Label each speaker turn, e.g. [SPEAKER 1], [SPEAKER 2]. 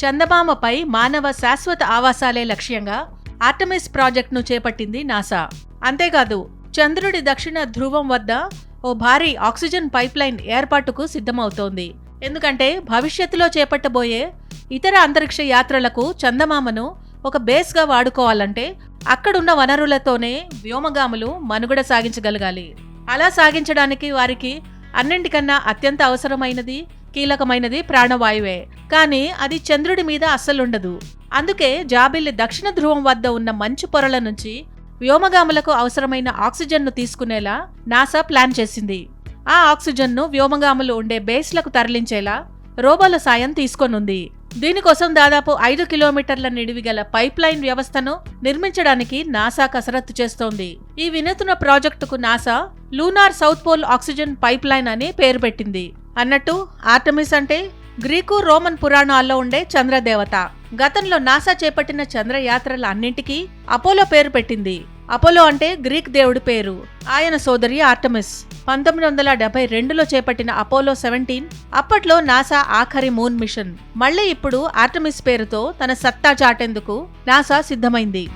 [SPEAKER 1] చందమామపై మానవ శాశ్వత ఆవాసాలే లక్ష్యంగా ఆర్టమిస్ ప్రాజెక్టును చేపట్టింది నాసా. అంతేకాదు చంద్రుడి దక్షిణ ధ్రువం వద్ద ఓ భారీ ఆక్సిజన్ పైప్లైన్ ఏర్పాటుకు సిద్ధమవుతోంది. ఎందుకంటే భవిష్యత్తులో చేపట్టబోయే ఇతర అంతరిక్ష యాత్రలకు చందమామను ఒక బేస్గా వాడుకోవాలంటే అక్కడున్న వనరులతోనే వ్యోమగాములు మనుగడ సాగించగలగాలి. అలా సాగించడానికి వారికి అన్నింటికన్నా అత్యంత అవసరమైనది కీలకమైనది ప్రాణవాయువే. కానీ అది చంద్రుడి మీద అస్సలుండదు. అందుకే జాబిల్లి దక్షిణ ధ్రువం వద్ద ఉన్న మంచు పొరల నుంచి వ్యోమగాములకు అవసరమైన ఆక్సిజన్ను తీసుకునేలా నాసా ప్లాన్ చేసింది. ఆ ఆక్సిజన్ను వ్యోమగాములు ఉండే బేస్లకు తరలించేలా రోబోల సాయం తీసుకోనుంది. దీనికోసం దాదాపు ఐదు కిలోమీటర్ల నిడివి గల పైప్లైన్ వ్యవస్థను నిర్మించడానికి నాసా కసరత్తు చేస్తోంది. ఈ వినూత్న ప్రాజెక్టుకు NASA lunar south pole oxygen pipeline అని పేరు పెట్టింది. అన్నట్టు ఆర్టమిస్ అంటే గ్రీకు రోమన్ పురాణాల్లో ఉండే చంద్రదేవత. గతంలో నాసా చేపట్టిన చంద్రయాత్రల అన్నింటికీ అపోలో పేరు పెట్టింది. అపోలో అంటే గ్రీక్ దేవుడి పేరు. ఆయన సోదరి ఆర్టమిస్. పంతొమ్మిది వందల డెబ్బై రెండులో చేపట్టిన అపోలో సెవెంటీన్ అప్పట్లో నాసా ఆఖరి మూన్ మిషన్. మళ్ళీ ఇప్పుడు ఆర్టమిస్ పేరుతో తన సత్తా చాటేందుకు నాసా సిద్ధమైంది.